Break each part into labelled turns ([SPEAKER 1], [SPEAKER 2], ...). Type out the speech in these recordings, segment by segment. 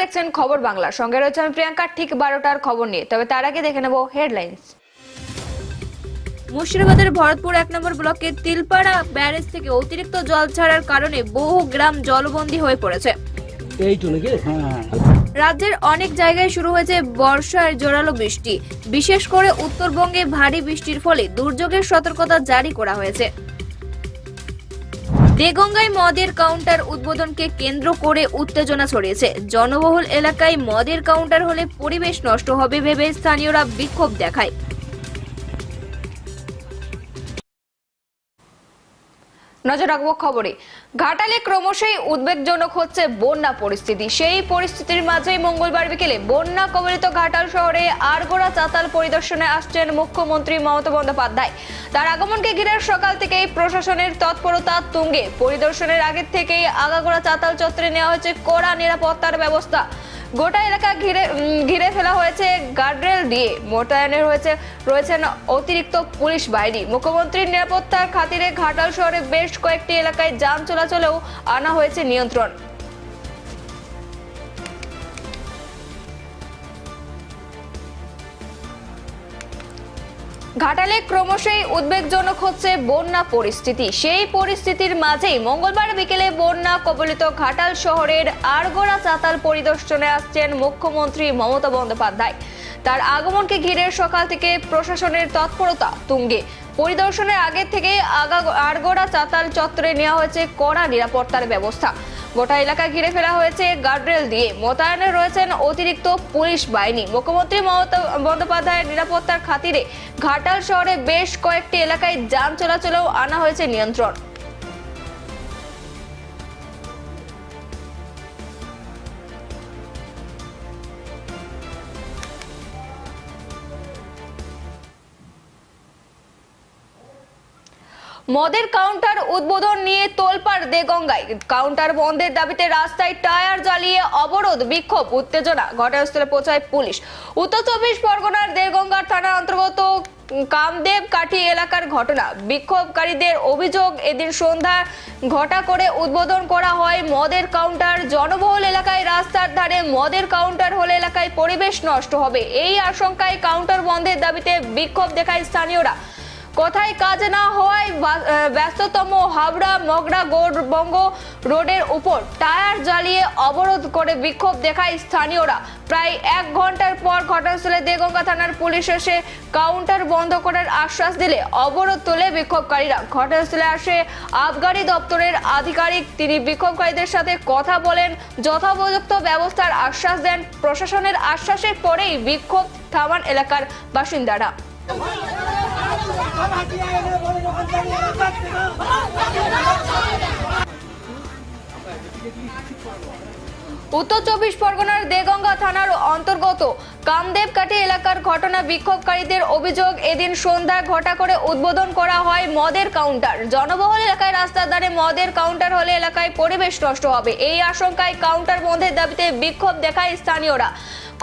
[SPEAKER 1] দেখছেন খবর বাংলা। সঙ্গে রয়েছে আমি প্রিয়াঙ্কা ঠিক বারোটার খবর নিয়ে। তবে তার আগে দেখে নেব হেডলাইন্স। মুর্শিদাবাদের ভরতপুর এক নম্বর ব্লকের তিলপাড়া ব্যারেজ থেকে অতিরিক্ত জল ছাড়ার কারণে বহু গ্রাম জলবন্দী হয়ে পড়েছে।
[SPEAKER 2] হ্যাঁ।
[SPEAKER 1] রাজ্যের অনেক জায়গায় শুরু হয়েছে বর্ষার জোরালো বৃষ্টি। বিশেষ করে উত্তরবঙ্গে ভারী বৃষ্টির ফলে দুর্যোগের সতর্কতা জারি করা হয়েছে। দেগঙ্গায় মদের কাউন্টার উদ্বোধনকে কেন্দ্র করে উত্তেজনা ছড়িয়েছে। জনবহুল এলাকায় মদের কাউন্টার হলে পরিবেশ নষ্ট হবে ভেবে স্থানীয়রা বিক্ষোভ দেখায়। নজর রাখব খবরে। ঘাটালে ক্রমশই উদ্বেগজনক হচ্ছে বন্যা পরিস্থিতি। সেই পরিস্থিতির মাঝেই মঙ্গলবার বিকেলে বন্যা কবলিত ঘাটাল শহরে আরগোড়া চাতাল পরিদর্শনে আসছেন মুখ্যমন্ত্রী মমতা বন্দ্যোপাধ্যায়। তার আগমনকে ঘিরে সকাল থেকেই প্রশাসনের তৎপরতা তুঙ্গে। পরিদর্শনের আগের থেকেই আগাগোড়া চাতাল চত্বরে নেওয়া হয়েছে কড়া নিরাপত্তার ব্যবস্থা। গোটা এলাকা ঘিরে ঘিরে ফেলা হয়েছে গার্ডরেল দিয়ে। মোটায়নে হয়েছে, রয়েছেন অতিরিক্ত পুলিশ বাহিনী। মুখ্যমন্ত্রীর নিরাপত্তার খাতিরে ঘাটাল শহরে বেশ কয়েকটি এলাকায় যান চলাচলেও আনা হয়েছে নিয়ন্ত্রণ। ঘাটালে ক্রমশই উদ্বেগজনক হচ্ছে বন্যা পরিস্থিতি। সেই পরিস্থিতির মাঝেই মঙ্গলবার বিকেলে বন্যা কবলিত ঘাটাল শহরের আরগোড়া চাতাল পরিদর্শনে আসছেন মুখ্যমন্ত্রী মমতা বন্দ্যোপাধ্যায়। তার আগমনকে ঘিরে সকাল থেকে প্রশাসনের তৎপরতা তুঙ্গে। পরিদর্শনের আগে থেকে আগা আরগোড়া চাতাল চত্বরে নেওয়া হয়েছে কড়া নিরাপত্তার ব্যবস্থা। গোটা এলাকা ঘিরে ফেলা হয়েছে গার্ডরেল দিয়ে। মোতায়েনে রয়েছেন অতিরিক্ত পুলিশ বাহিনী। মুখ্যমন্ত্রী মমতা বন্দ্যোপাধ্যায়ের নিরাপত্তার খাতিরে ঘাটাল শহরে বেশ কয়েকটি এলাকায় যান চলাচলেও আনা হয়েছে নিয়ন্ত্রণ। মদের কাউন্টার উদ্বোধন নিয়ে তোলপাড় দেগঙ্গায়। কাউন্টার বন্ধের দাবিতে রাস্তায় টায়ার জ্বালিয়ে অবরোধ, বিক্ষোভ, উত্তেজনা। ঘটনাস্থলে পৌঁছায় পুলিশ। উত্তর চব্বিশ পরগনার দেগঙ্গার থানার অন্তর্গত কামদেব কাঠি এলাকার ঘটনা। বিক্ষোভকারীদের অভিযোগ, এদিন সন্ধ্যা ঘটা করে উদ্বোধন করা হয় মদের কাউন্টার। জনবহুল এলাকায় রাস্তার ধারে মদের কাউন্টার হলে এলাকায় পরিবেশ নষ্ট হবে। এই আশঙ্কায় কাউন্টার বন্ধের দাবিতে বিক্ষোভ দেখায় স্থানীয়রা। কোথায় কাজ না হওয়ায় ব্যস্ততম হাবড়া মগরা গৌরবঙ্গ রোডের উপর টায়ার জ্বালিয়ে অবরোধ করে বিক্ষোভ দেখায় স্থানীয়রা। প্রায় এক ঘণ্টার পর ঘটনাস্থলে দেগঙ্গা থানার পুলিশ এসে কাউন্টার বন্ধ করার আশ্বাস দিলে অবরোধ তোলে বিক্ষোভকারীরা। ঘটনাস্থলে আসে আবগারি দপ্তরের আধিকারিক। তিনি বিক্ষোভকারীদের সাথে কথা বলেন, যথোপযুক্ত ব্যবস্থার আশ্বাস দেন। প্রশাসনের আশ্বাসের পরেই বিক্ষোভ থামান এলাকার বাসিন্দারা। উত্তর চব্বিশ পরগনার দেগঙ্গা থানার অন্তর্গত কামদেবকাঠি এলাকার ঘটনা বিক্ষোভকারীদের অভিযোগ, এদিন সন্ধ্যায় ঘটা করে উদ্বোধন করা হয় মদের কাউন্টার। জনবহুল এলাকায় রাস্তার ধারে মদের কাউন্টার হলে এলাকায় পরিবেশ নষ্ট হবে। এই আশঙ্কায় কাউন্টার বন্ধের দাবিতে বিক্ষোভ দেখায় স্থানীয়রা।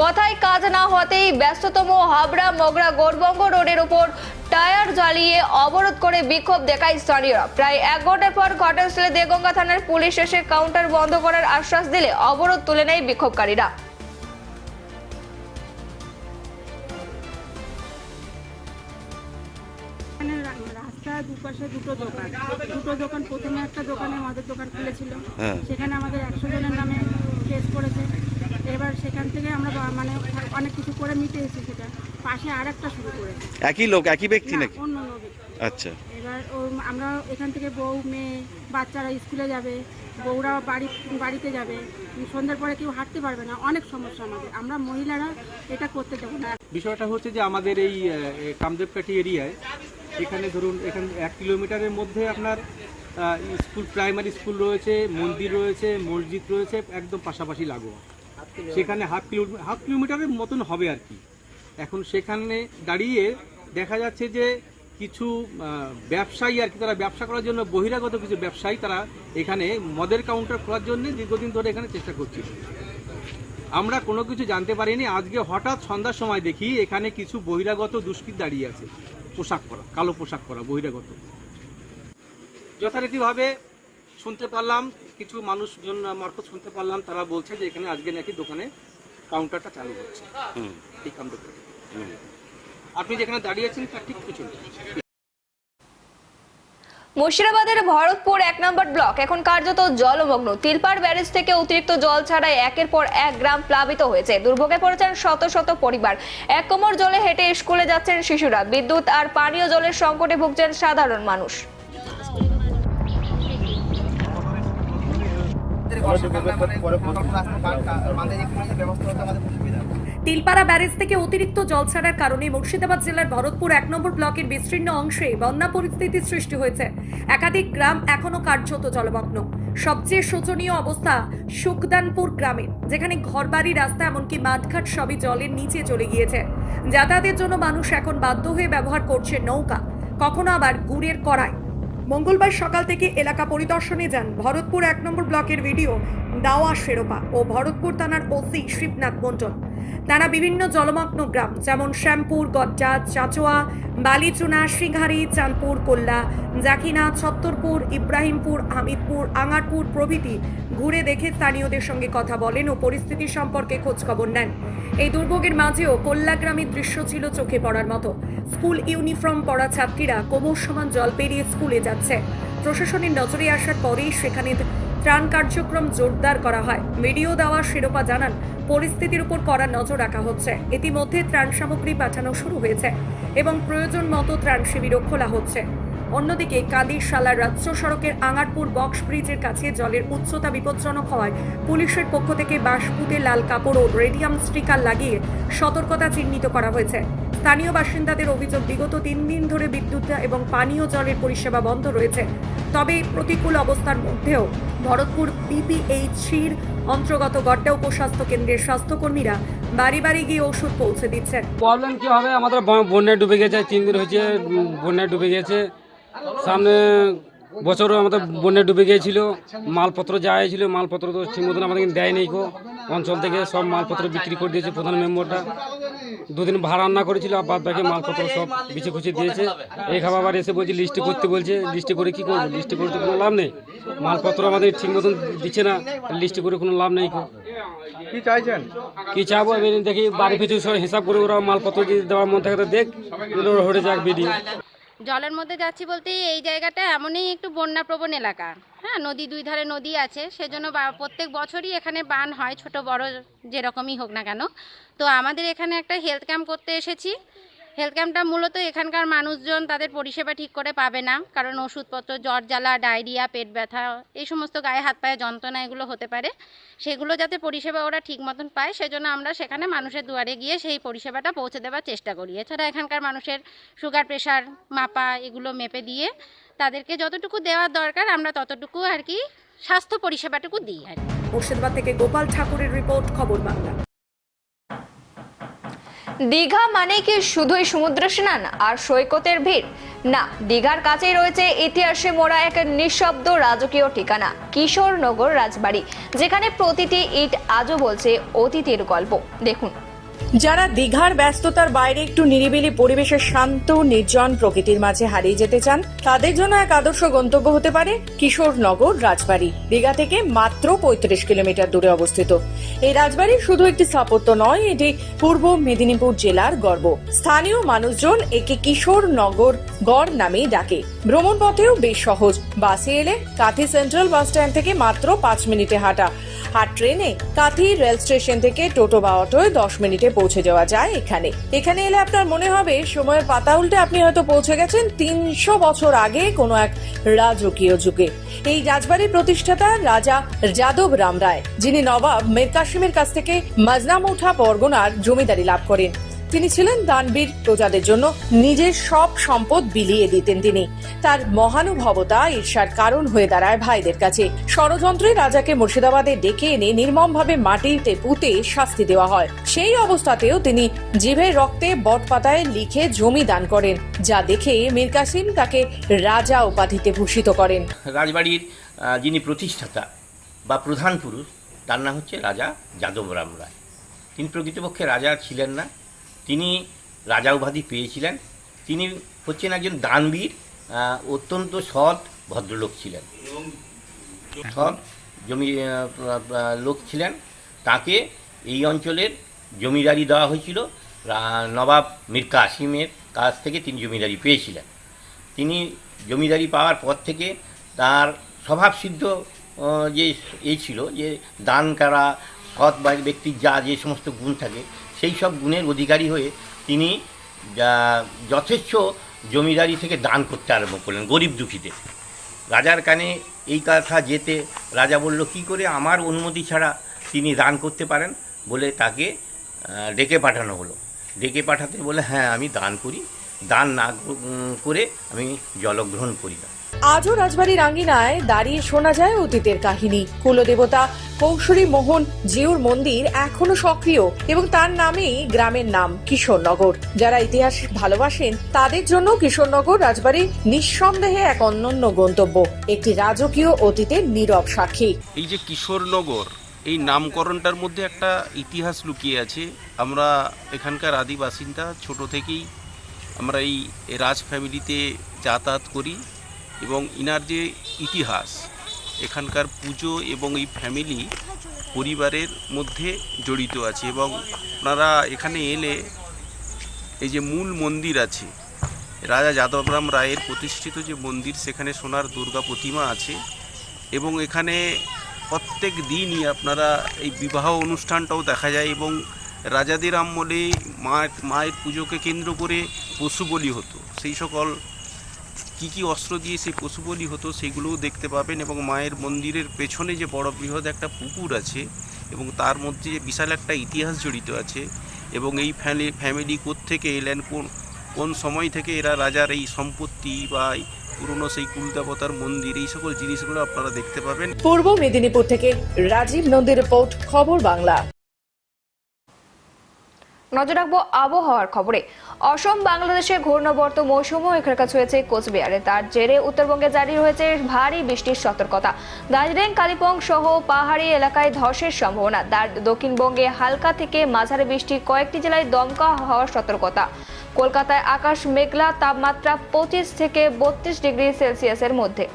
[SPEAKER 1] কথায় কাজ না হতেই ব্যস্ততম হাবড়া মগরা গৌরবঙ্গ রোডের উপর টায়ার জ্বালিয়ে অবরোধ করে বিক্ষোভ দেখায় স্থানীয়রা। প্রায় এক ঘণ্টার পর ঘটনাস্থলে দেগঙ্গা থানার পুলিশ এসে কাউন্টার বন্ধ করার আশ্বাস দিলে অবরোধ তুলে নেয় বিক্ষোভকারীরা।
[SPEAKER 3] রাস্তার দুপাশে দুটো দোকান। দুটো দোকান প্রথমে একটা দোকানে আমাদের দোকান খুলেছিল। সেখানে আমাদের একশো জনের নামে কেস করেছে এবার সেখান থেকে আমরা বা- মানে অনেক কিছু করে মিটে এসেছি সেটা। পাশে আর একটা শুরু করেছে।
[SPEAKER 4] একই লোক একই ব্যক্তি
[SPEAKER 3] না,
[SPEAKER 4] নাকি?
[SPEAKER 3] অন্য নবী
[SPEAKER 4] আচ্ছা।
[SPEAKER 3] এবার ও আমরা এখান থেকে বউ মেয়ে বাচ্চারা স্কুলে যাবে। বউরা বাড়ি বাড়িতে যাবে। সন্ধ্যার পরে কেউ হাঁটতে পারবে না। অনেক সমস্যা আমাদের। আমরা মহিলারা এটা করতে দেবো না।
[SPEAKER 5] বিষয়টা হচ্ছে যে আমাদের এই আহ, এ, কামদেবকাঠি এরিয়ায় এখানে ধরুন এখান এক কিলোমিটারের মধ্যে আপনার আহ, স্কুল প্রাইমারি স্কুল রয়েছে মন্দির রয়েছে মসজিদ রয়েছে একদম পাশাপাশি লাগোয়া। সেখানে হাফ কিলো, হাফ কিলোমিটারের মতন হবে আর কি। এখন সেখানে দাঁড়িয়ে দেখা যাচ্ছে যে কিছু ব্যবসায়ী আর কি, তারা ব্যবসা করার জন্য বহিরাগত কিছু ব্যবসায়ী তারা এখানে মদের কাউন্টার খোলার জন্য দীর্ঘদিন ধরে এখানে চেষ্টা করছিল আমরা কোনো কিছু জানতে পারিনি। আজকে হঠাৎ সন্ধ্যার সময় দেখি এখানে কিছু বহিরাগত দুষ্কৃত দাঁড়িয়ে আছে। পোশাক পরা, কালো পোশাক পরা বহিরাগত। যথারীতিভাবে শুনতে পারলাম কিছু মানুষজন মারফত শুনতে পারলাম তারা বলছে যে এখানে আজকে নাকি দোকানে কাউন্টারটা চালু হচ্ছে। এই আপনি যেখানে দাঁড়িয়ে আছেন তার ঠিক পিছনে।
[SPEAKER 1] মুর্শিদাবাদের ভরতপুর এক নম্বর ব্লক এখন কার্যত জলমগ্ন। তিলপাড় ব্যারেজ থেকে অতিরিক্ত জল ছাড়াই একের পর এক গ্রাম প্লাবিত হয়েছে। দুর্ভোগে পড়েছেন শত শত পরিবার। এক কোমর জলে হেঁটে স্কুলে যাচ্ছেন শিশুরা। বিদ্যুৎ আর পানীয় জলের সংকটে ভুগছেন সাধারণ মানুষ।
[SPEAKER 6] তিলপাড়া ব্যারেজ থেকে অতিরিক্ত জল ছাড়ার কারণে মুর্শিদাবাদ জেলার ভরতপুর এক নম্বর ব্লকের বিস্তীর্ণ অংশে বন্যা পরিস্থিতির সৃষ্টি হয়েছে। একাধিক গ্রাম এখনও কার্যত জলমগ্ন। সবচেয়ে শোচনীয় অবস্থা সুখদানপুর গ্রামে, যেখানে ঘরবাড়ি রাস্তা এমনকি মাঠঘাট সবই জলের নিচে চলে গিয়েছে। যাতায়াতের জন্য মানুষ এখন বাধ্য হয়ে ব্যবহার করছে নৌকা। কখনো আবার গুড়ের কড়াই। মঙ্গলবার সকাল থেকে এলাকা পরিদর্শনে যান। ভরতপুর এক নম্বর ব্লকের ভিডিও। দাওয়া শেরোপা ও ভরতপুর থানার ওসি শিবনাথ মন্ডল তারা বিভিন্ন জলমগ্ন গ্রাম, যেমন শ্যামপুর গড্ডা চাচোয়া, বালিচুনা, সিংহারি, চাঁদপুর, কোল্লা, জাকিনা, ছত্তরপুর, ইব্রাহিমপুর, হামিদপুর, আঙারপুর প্রভৃতি ঘুরে দেখে স্থানীয়দের সঙ্গে কথা বলেন ও পরিস্থিতি সম্পর্কে খোঁজখবর নেন। এই দুর্ভোগের মাঝেও কোল্লা গ্রামের দৃশ্য ছিল চোখে পড়ার মতো। স্কুল ইউনিফর্ম পরা ছাত্রীরা কোমর সমান জল পেরিয়ে স্কুলে যাচ্ছে। প্রশাসনের নজরে আসার পরেই সেখানে ত্রাণ কার্যক্রম জোরদার করা হয়। ভিডিও দেওয়া শিরোপা জানান, পরিস্থিতির উপর কড়া নজর রাখা হচ্ছে। ইতিমধ্যে ত্রাণ সামগ্রী পাঠানো শুরু হয়েছে এবং প্রয়োজন মতো ত্রাণ শিবিরও খোলা হচ্ছে। অন্যদিকে কাদিরশালার রাজ্য সড়কের আঙারপুর বক্স ব্রিজের কাছে জলের উচ্চতা বিপজ্জনক হওয়ায় পুলিশের পক্ষ থেকে বাঁশপুতে লাল কাপড় ও রেডিয়াম স্টিকার লাগিয়ে সতর্কতা চিহ্নিত করা হয়েছে। স্থানীয় বাসিন্দাদের অভিযোগ, বিগত তিন দিন ধরে বিদ্যুৎ এবং পানীয় জলের পরিষেবা বন্ধ রয়েছে। তবে প্রতিকূল অবস্থার মধ্যেও ভরতপুর পিপিএইচির অন্তর্গত গড্ডা উপস্বাস্থ্য কেন্দ্রের স্বাস্থ্যকর্মীরা বাড়ি বাড়ি গিয়ে ওষুধ পৌঁছে দিচ্ছেন।
[SPEAKER 2] প্রবলেম কি হবে? আমাদের বন্যায় ডুবে গেছে, তিন দিন হয়েছে বন্যায় ডুবে গেছে। সামনে বছরও আমাদের বন্যায় ডুবে গিয়েছিল। মালপত্র যা ছিল মালপত্র তো ঠিক মতন আমাদের দেয় নেই কো অঞ্চল থেকে সব মালপত্র বিক্রি করে দিয়েছে প্রধান মেম্বারটা। দুদিন ভাড়া রান্না করেছিল আর বাদ বাকি মালপত্র সব বিছে খুঁচে দিয়েছে। এই খাবার আবার এসে বলছে লিস্টি করতে বলছে লিস্টি করে কি করব? লিস্টি করে তো কোনো লাভ নেই। মালপত্র আমাদের ঠিক মতন দিচ্ছে না লিস্টি করে কোনো লাভ নেই কো
[SPEAKER 5] কি চাইছেন?
[SPEAKER 2] কি চাবো? আমি দেখি বাড়ি পিছু সব হিসাব করে ওরা মালপত্র যদি দেওয়ার মন থাকে তো দেখ হয়ে যাক ভিডিও
[SPEAKER 7] জলের মধ্যে যাচ্ছি বলতে এই জায়গাটা এমনই একটু বন্যাপ্রবণ এলাকা। হ্যাঁ নদী দুই ধারে নদী আছে, সেজন্য প্রত্যেক বছরই এখানে বান হয়, ছোট বড় যেরকমই হোক না কেন। তো আমাদের এখানে একটা হেলথ ক্যাম্প করতে এসেছি। হেলথ ক্যাম্পটা মূলত এখানকার মানুষজন তাদের পরিষেবা ঠিক করে পাবে না, কারণ ওষুধপত্র, জ্বর, জ্বালা, ডায়রিয়া, পেট ব্যথা, এই সমস্ত গায়ে হাত পায়ে যন্ত্রণা এগুলো হতে পারে। সেগুলো যাতে পরিষেবা ওরা ঠিক মতন পায়, সেজন্য আমরা সেখানে মানুষের দুয়ারে গিয়ে সেই পরিষেবাটা পৌঁছে দেওয়ার চেষ্টা করি। এছাড়া এখানকার মানুষের সুগার প্রেশার, মাপা এগুলো মেপে দিয়ে তাদেরকে যতটুকু দেওয়ার দরকার আমরা ততটুকু আর কি স্বাস্থ্য পরিষেবাটুকু দিই আর কি।
[SPEAKER 6] মুর্শিদাবাদ থেকে গোপাল ঠাকুরের রিপোর্ট খবর বাংলা।
[SPEAKER 1] দীঘা মানে কি শুধুই সমুদ্র স্নান আর সৈকতের ভিড়? না দীঘার কাছেই রয়েছে ইতিহাসে মোড়া এক নিঃশব্দ রাজকীয় ঠিকানা কিশোরনগর রাজবাড়ি যেখানে প্রতিটি ইট আজও বলছে অতীতের গল্প। দেখুন।
[SPEAKER 8] যারা দীঘার ব্যস্ততার বাইরে একটু নিরিবিলি পরিবেশের শান্ত নির্জন প্রকৃতির মাঝে হারিয়ে যেতে চান, তাদের জন্য এক আদর্শ গন্তব্য হতে পারে কিশোরনগর রাজবাড়ি। দীঘা থেকে মাত্র পঁয়ত্রিশ কিলোমিটার দূরে অবস্থিত। এই রাজবাড়ি শুধু একটি স্থাপত্য নয়, এটি পূর্ব মেদিনীপুর জেলার গর্ব। স্থানীয় মানুষজন একে কিশোরনগর গড় নামেই ডাকে। ভ্রমণ পথেও বেশ সহজ। বাসে এলে কাথি সেন্ট্রাল বাস স্ট্যান্ড থেকে মাত্র পাঁচ মিনিটে হাঁটা। আর ট্রেনে কাঠি রেল স্টেশন থেকে টোটো বা অটোয় দশ মিনিটে পৌঁছে যাওয়া যায় এখানে। এখানে এলে আপনার মনে হবে সময়ের পাতা উল্টে আপনি হয়তো পৌঁছে গেছেন তিনশো বছর আগে কোনো এক রাজকীয় যুগে। এই রাজবাড়ির প্রতিষ্ঠাতা রাজা যাদব রাম রায়, যিনি নবাব মীর কাসিমের কাছ থেকে মাজনামুঠা পরগনার জমিদারি লাভ করেন। তিনি ছিলেন দানবীর প্রজাদের জন্য নিজের সব সম্পদ বিলিয়ে দিতেন তিনি। তার মহানুভবতা ঈর্ষার কারণ হয়ে দাঁড়ায় ভাইদের কাছে। ষড়যন্ত্রে রাজাকে মুর্শিদাবাদে ডেকে এনে নির্মমভাবে মাটিতে পুঁতে শাস্তি দেওয়া হয়। সেই অবস্থাতেও তিনি জিভের রক্তে বটপাতায় লিখে জমি দান করেন, যা দেখে মীর কাসিম তাকে রাজা উপাধিতে ভূষিত করেন।
[SPEAKER 4] রাজবাড়ির যিনি প্রতিষ্ঠাতা বা প্রধান পুরুষ, তার নাম হচ্ছে রাজা যাদব রাম রায়। তিনি প্রকৃতপক্ষে রাজা ছিলেন না তিনি রাজা উপাধি পেয়েছিলেন। তিনি হচ্ছেন একজন দানবীর অত্যন্ত সৎ ভদ্রলোক ছিলেন। সৎ জমি লোক ছিলেন। তাকে এই অঞ্চলের জমিদারি দেওয়া হয়েছিল। নবাব মীর কাসিমের কাছ থেকে তিনি জমিদারি পেয়েছিলেন। তিনি জমিদারি পাওয়ার পর থেকে তার স্বভাবসিদ্ধ যে এই ছিল, যে দান করা, সৎ ব্যক্তির যা যে সমস্ত গুণ থাকে সেই সব গুণের অধিকারী হয়ে তিনি, যা- যথেচ্ছ জমিদারি থেকে দান করতে আরম্ভ করলেন, গরিব দুঃখীদের। রাজার কানে এই কথা যেতে রাজা বলল, কি করে আমার অনুমতি ছাড়া তিনি দান করতে পারেন? বলে তাকে ডেকে পাঠানো হলো। ডেকে পাঠাতে বলে হ্যাঁ আমি দান করি। দান না করে আমি জলগ্রহণ করি না।
[SPEAKER 8] আজও রাজবাড়ির আঙ্গিনায় দাঁড়িয়ে শোনা যায় অতীতের কাহিনী। কুলদেবতা কৌশলী মোহন জিউর মন্দির এখনও সক্রিয় এবং তার নামেই গ্রামের নাম কিশোরনগর। যারা ইতিহাস ভালোবাসেন, তাদের জন্য কিশোরনগর রাজবাড়ি নিঃসন্দেহে এক অনন্য গন্তব্য, একটি রাজকীয় অতীতের নীরব সাক্ষী।
[SPEAKER 9] এই যে কিশোরনগর, এই নামকরণটার মধ্যে একটা ইতিহাস লুকিয়ে আছে। আমরা এখানকার আদি বাসিন্দা, ছোট থেকেই আমরা এই রাজ ফ্যামিলিতে যাতায়াত করি এবং ইনার যে ইতিহাস এখানকার পুজো এবং এই ফ্যামিলি পরিবারের মধ্যে জড়িত আছে এবং আপনারা এখানে এলে এই যে মূল মন্দির আছে, রাজা যাদবরাম রায়ের প্রতিষ্ঠিত যে মন্দির, সেখানে সোনার দুর্গা প্রতিমা আছে এবং এখানে প্রত্যেক দিনই আপনারা এই বিবাহ অনুষ্ঠানটাও দেখা যায় এবং রাজাদের আমলে মা, মায়ের পুজোকে কেন্দ্র করে পশু বলি হতো। সেই সকল কি কি অস্ত্র দিয়ে সেই পশু বলি হতো সেগুলোও দেখতে পাবেন এবং মায়ের মন্দিরের পেছনে যে বড় বৃহৎ একটা পুকুর আছে এবং তার মধ্যে যে বিশাল একটা ইতিহাস জড়িত আছে এবং এই ফ্যামিলি ফ্যামিলি থেকে এলেন, কোন কোন সময় থেকে এরা রাজার এই সম্পত্তি বা পুরনো সেই কুলদেবতার মন্দির, এই সকল জিনিসগুলো আপনারা দেখতে পাবেন।
[SPEAKER 8] পূর্ব মেদিনীপুর থেকে রাজীব নন্দী রিপোর্ট, খবর বাংলা।
[SPEAKER 1] নজর রাখব আবহাওয়ার খবরে। অসম বাংলাদেশের ঘূর্ণবর্ত মৌসুমও এখানকার হয়েছে কোচবিহারে। তার জেরে উত্তরবঙ্গে জারি হয়েছে ভারী বৃষ্টির সতর্কতা। দার্জিলিং, কালিম্পং সহ পাহাড়ি এলাকায় ধসের সম্ভাবনা। দক্ষিণবঙ্গে হালকা থেকে মাঝারি বৃষ্টি কয়েকটি জেলায় দমকা হওয়ার সতর্কতা। কলকাতায় আকাশ মেঘলা, তাপমাত্রা পঁচিশ থেকে বত্রিশ ডিগ্রি সেলসিয়াসের মধ্যে।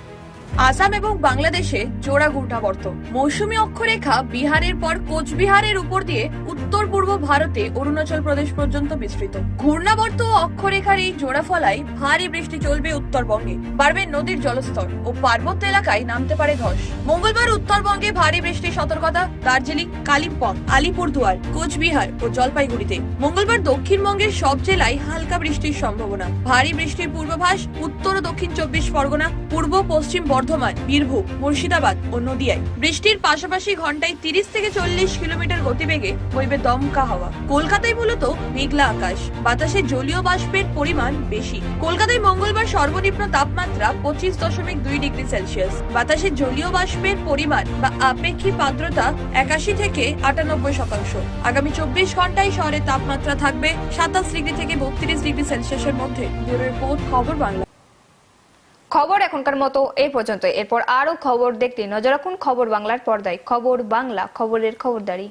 [SPEAKER 10] আসাম এবং বাংলাদেশে জোড়া ঘূর্ণাবর্ত মৌসুমী অক্ষরেখা বিহারের পর কোচবিহারের উপর দিয়ে উত্তর পূর্ব ভারতে অরুণাচল প্রদেশ পর্যন্ত বিস্তৃত। ঘূর্ণাবর্ত ও অক্ষরেখার এই জোড়া ফলায় ভারী বৃষ্টি চলবে উত্তরবঙ্গে। বাড়বে নদীর জলস্তর ও পার্বত্য এলাকায় নামতে পারে ধস। মঙ্গলবার উত্তরবঙ্গে ভারী বৃষ্টির সতর্কতা দার্জিলিং, কালিম্পং, আলিপুরদুয়ার, কোচবিহার ও জলপাইগুড়িতে। মঙ্গলবার দক্ষিণবঙ্গের সব জেলায় হালকা বৃষ্টির সম্ভাবনা। ভারী বৃষ্টির পূর্বাভাস উত্তর ও দক্ষিণ চব্বিশ পরগনা, পূর্ব পশ্চিম বর্ধমান বীরভূম, মুর্শিদাবাদ ও নদিয়ায়। বৃষ্টির পাশাপাশি ঘন্টায় তিরিশ থেকে চল্লিশ কিলোমিটার গতিবেগে বইবে দমকা হাওয়া। কলকাতায় মূলত মেঘলা আকাশ। বাতাসে জলীয় বাষ্পের পরিমাণ বেশি। কলকাতায় মঙ্গলবার সর্বনিম্ন তাপমাত্রা পঁচিশ দশমিক দুই ডিগ্রি সেলসিয়াস। বাতাসে জলীয় বাষ্পের পরিমাণ বা আপেক্ষিক আর্দ্রতা একাশি থেকে আটানব্বই শতাংশ। আগামী চব্বিশ ঘন্টায় শহরের তাপমাত্রা থাকবে সাতাশ ডিগ্রি থেকে বত্রিশ ডিগ্রি সেলসিয়াসের মধ্যে। রিপোর্ট, খবর বাংলা।
[SPEAKER 1] খবর এখনকার মতো এই পর্যন্ত এরপর আরও খবর দেখতে নজর রাখুন খবর বাংলার পর্দায়। খবর বাংলা, খবরের খবরদারি।